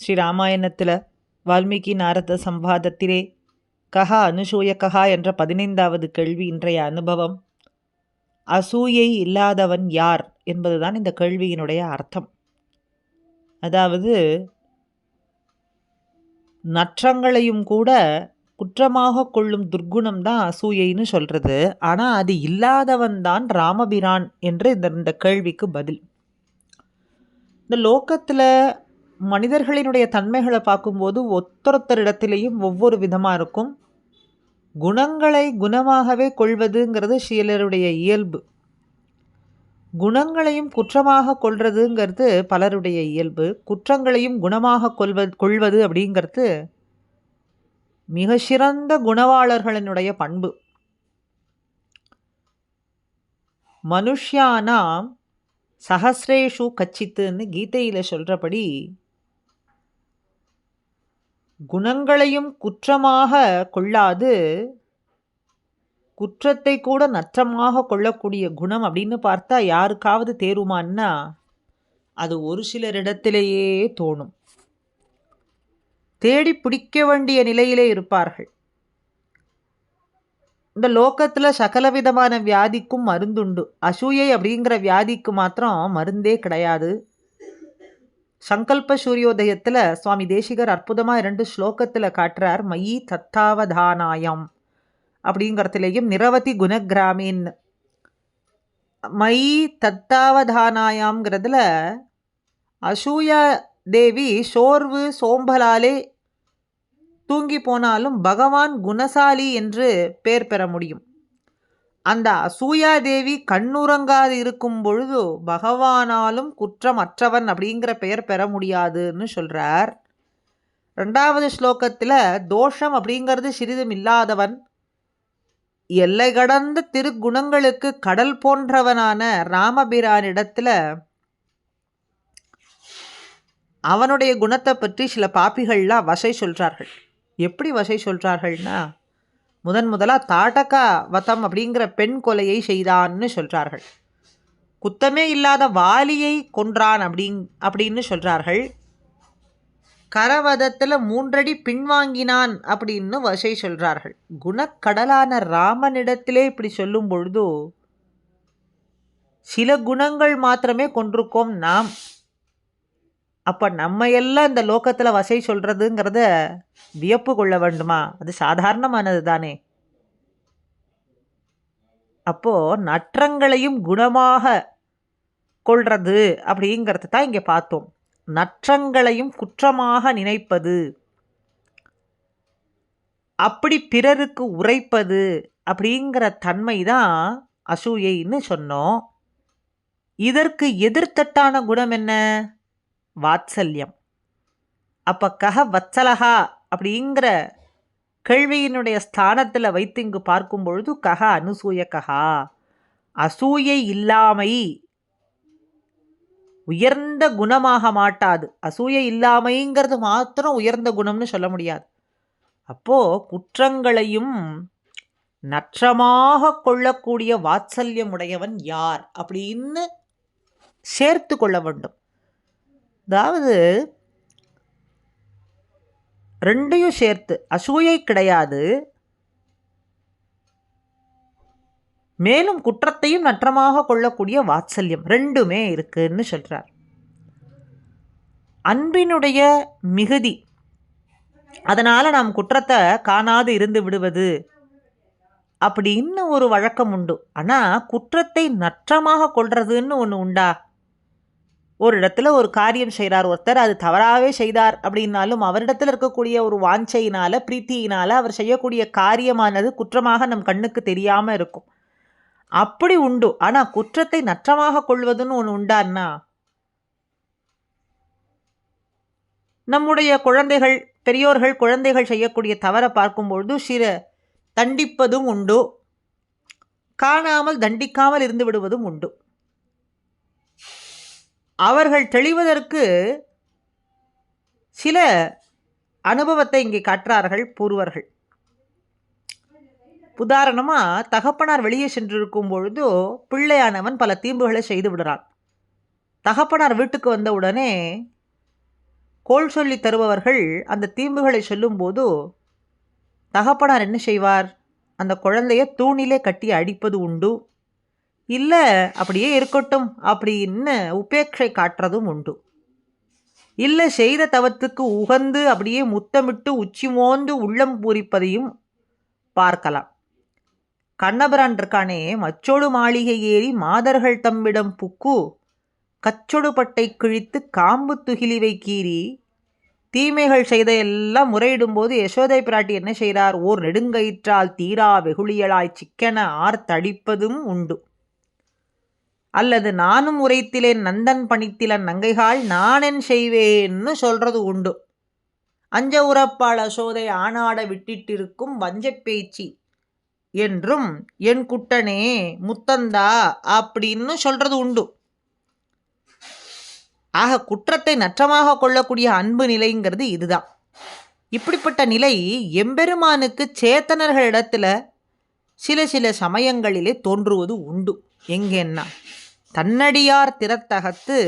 ஸ்ரீ ராமாயணத்தில் வால்மீகி நாரத சம்வாதத்திலே கஹா அனுசூயகா என்ற பதினைந்தாவது கேள்வி இன்றைய அனுபவம். அசூயை இல்லாதவன் யார் என்பதுதான் இந்த கேள்வியினுடைய அர்த்தம். அதாவது நற்றங்களையும் கூட குற்றமாக கொள்ளும் துர்க்குணம் தான் அசூயைன்னு சொல்கிறது ஆனால் அது இல்லாதவன் தான் ராமபிரான் என்று இந்த இந்த கேள்விக்கு பதில். இந்த லோக்கத்தில் மனிதர்களினுடைய தன்மைகளை பார்க்கும்போது ஒத்தொருத்தரிடத்திலையும் ஒவ்வொரு விதமாக இருக்கும். குணங்களை குணமாகவே கொள்வதுங்கிறது சிலருடைய இயல்பு. குணங்களையும் குற்றமாக கொள்வதுங்கிறது பலருடைய இயல்பு. குற்றங்களையும் குணமாக கொள்வது கொள்வது அப்படிங்கிறது மிக சிறந்த குணவாளர்களினுடைய பண்பு. மனுஷியானாம் சஹசிரேஷு கச்சித்துன்னு கீதையில் சொல்கிறபடி குணங்களையும் குற்றமாக கொள்ளாது. குற்றத்தை கூட நற்றமாக கொள்ளக்கூடிய குணம் அப்படின்னு பார்த்தா யாருக்காவது தேருமான்னா அது ஒரு சிலரிடத்திலேயே தோணும். தேடி பிடிக்க வேண்டிய நிலையிலே இருப்பார்கள். இந்த லோக்கத்தில் சகலவிதமான வியாதிக்கும் மருந்துண்டு. அசூயை அப்படிங்கிற வியாதிக்கு மாத்திரம் மருந்தே கிடையாது. சங்கல்ப சூரியோதயத்தில் சுவாமி தேசிகர் அற்புதமாக இரண்டு ஸ்லோகத்தில் காட்டுறார் மயி தத்தாவதானாயம் அப்படிங்கிறதுலேயும் நிரவதி குணகிராமின். மயி தத்தாவதானாயாம்ங்கிறதுல அசூயா தேவி சோர்வு சோம்பலாலே தூங்கி போனாலும் பகவான் குணசாலி என்று பெயர் பெற முடியும். அந்த அசூயாதேவி கண்ணுறங்காது இருக்கும் பொழுது பகவானாலும் குற்றம் அற்றவன் அப்படிங்கிற பெயர் பெற முடியாதுன்னு சொல்கிறார் ரெண்டாவது ஸ்லோகத்தில் தோஷம் அப்படிங்கிறது சிறிதும் இல்லாதவன் எல்லை கடந்த திருக்குணங்களுக்கு கடல் போன்றவனான ராமபிரானிடத்தில் அவனுடைய குணத்தை பற்றி சில பாப்பிகள்லாம் வசை சொல்கிறார்கள் எப்படி வசை சொல்கிறார்கள்னா முதன் முதலாக தாட்டகா வதம் அப்படிங்கிற பெண் கொலையை செய்தான்னு சொல்கிறார்கள் குத்தமே இல்லாத வாலியை கொன்றான் அப்படிங் அப்படின்னு சொல்கிறார்கள் கரவதத்தில் மூன்றடி பின்வாங்கினான் அப்படின்னு வசை சொல்கிறார்கள் குணக்கடலான ராமனிடத்திலே இப்படி சொல்லும் பொழுது சில குணங்கள் மாத்திரமே கொன்றிருக்கோம் நாம். அப்போ நம்ம எல்லாம் இந்த லோக்கத்தில் வசை சொல்கிறதுங்கிறத வியப்பு கொள்ள வேண்டுமா? அது சாதாரணமானது தானே. அப்போது நற்றங்களையும் குணமாக கொள்வது அப்படிங்கிறது தான் இங்கே பார்த்தோம். நற்றங்களையும் குற்றமாக நினைப்பது. அப்படி பிறருக்கு உரைப்பது அப்படிங்கிற தன்மை தான் அசூயைன்னு சொன்னோம். இதற்கு எதிர்த்தட்டான குணம் என்ன? வாத்சல்யம். அப்போ கஹ வத்சலகா அப்படிங்கிற கேள்வியினுடைய ஸ்தானத்தில் வைத்து இங்கு பார்க்கும் பொழுது கஹ அனுசூய கஹா அசூயை இல்லாமை உயர்ந்த குணமாக மாட்டாது. அசூயை இல்லாமைங்கிறது மாத்திரம் உயர்ந்த குணம்னு சொல்ல முடியாது. அப்போது குற்றங்களையும் நற்றமாக கொள்ளக்கூடிய வாத்சல்யம் உடையவன் யார் அப்படின்னு சேர்த்து கொள்ள வேண்டும். அதாவது ரெண்டையும் சேர்த்து அசூயை கிடையாது. மேலும் குற்றத்தையும் நற்றமாக கொள்ளக்கூடிய வாத்சல்யம் ரெண்டுமே இருக்குன்னு சொல்கிறார் அன்பினுடைய மிகுதி அதனால் நாம் குற்றத்தை காணாது இருந்து விடுவது அப்படின்னு ஒரு வழக்கம் உண்டு. ஆனால் குற்றத்தை நற்றமாக கொள்றதுன்னு ஒன்று உண்டா? ஒரு இடத்துல ஒரு காரியம் செய்கிறார் ஒருத்தர் அது தவறாகவே செய்தார் அப்படின்னாலும் அவரிடத்தில் இருக்கக்கூடிய ஒரு வாஞ்சையினால் பிரீத்தியினால் அவர் செய்யக்கூடிய காரியமானது குற்றமாக நம் கண்ணுக்கு தெரியாமல் இருக்கும். அப்படி உண்டு. ஆனால் குற்றத்தை நற்றமாக கொள்வதுன்னு ஒன்று உண்டான்னா நம்முடைய குழந்தைகள் பெரியோர்கள் குழந்தைகள் செய்யக்கூடிய தவறை பார்க்கும்பொழுது சிற தண்டிப்பதும் உண்டு. காணாமல் தண்டிக்காமல் இருந்து விடுவதும் உண்டு. அவர்கள் தெளிவதற்கு சில அனுபவத்தை இங்கே காட்டுறார்கள் பூர்வர்கள். உதாரணமாக தகப்பனார் வெளியே சென்றிருக்கும் பொழுது பிள்ளையானவன் பல தீம்புகளை செய்து விடுறான். தகப்பனார் வீட்டுக்கு வந்த உடனே கோல் சொல்லி தருபவர்கள் அந்த தீம்புகளை சொல்லும்போது தகப்பனார் என்ன செய்வார்? அந்த குழந்தைய தூணிலே கட்டி அடிப்பது உண்டு. இல்லை அப்படியே இருக்கட்டும் அப்படின்னு உபேட்சை காட்டுறதும் உண்டு. இல்லை செய்த தவத்துக்கு உகந்து அப்படியே முத்தமிட்டு உச்சி மோந்து உள்ளம் பூரிப்பதையும் பார்க்கலாம். கண்ணபிரான் இருக்கானே மச்சோடு மாளிகை ஏறி மாதர்கள் தம்மிடம் புக்கு கச்சொடு பட்டை கிழித்து காம்பு துகிலிவை கீறி தீமைகள் செய்த எல்லாம் முறையிடும்போது யசோதை பிராட்டி என்ன செய்கிறார்? ஓர் நெடுங்கயிற்றால் தீரா வெகுளியலாய் சிக்கன ஆர்த்தடிப்பதும் உண்டு. அல்லது நானும் உரைத்திலேன் நந்தன் பணித்திலன் நங்கைகால் நானென் செய்வேன்னு சொல்றது உண்டு. அஞ்ச உறப்பாள் அசோதை ஆனாட விட்டிட்டிருக்கும் வஞ்சப் பேச்சு என்றும் என் குட்டனே முத்தந்தா அப்படின்னு சொல்றது உண்டு. ஆக குற்றத்தை நற்றமாக கொள்ளக்கூடிய அன்பு நிலைங்கிறது இதுதான். இப்படிப்பட்ட நிலை எம்பெருமானுக்கு சேத்தனர்களிடத்துல சில சில சமயங்களிலே தோன்றுவது உண்டு. எங்கேன்னா தன்னடியார் திறத்தகத்து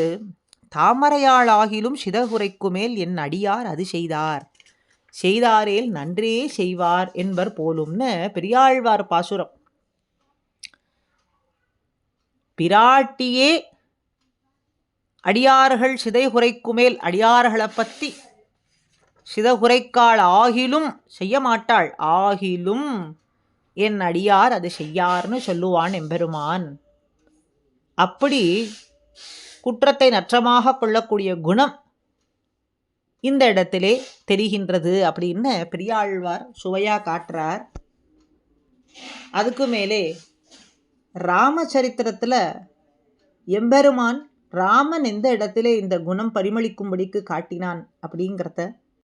தாமரையாளாகிலும் சிதகுரைக்கு மேல் என் அடியார் அது செய்தார். செய்தாரேல் நன்றே செய்வார் என்பர் போலும்னு பெரியாழ்வார் பாசுரம். பிராட்டியே அடியார்கள் சிதைகுறைக்கு மேல் அடியார்களை பற்றி சிதகுரைக்காள் ஆகிலும் செய்ய மாட்டாள் ஆகிலும் என் அடியார் அது செய்யார்னு சொல்லுவான் எம்பெருமான். அப்படி குற்றத்தை நற்றமாக கொள்ளக்கூடிய குணம் இந்த இடத்திலே தெரிகின்றது அப்படின்னு பெரியாழ்வார் சுவையாக காட்டுறார். அதுக்கு மேலே ராமச்சரித்திரத்தில் எம்பெருமான் ராமன் எந்த இடத்திலே இந்த குணம் பரிமளிக்கும்படிக்கு காட்டினான் அப்படிங்கிறத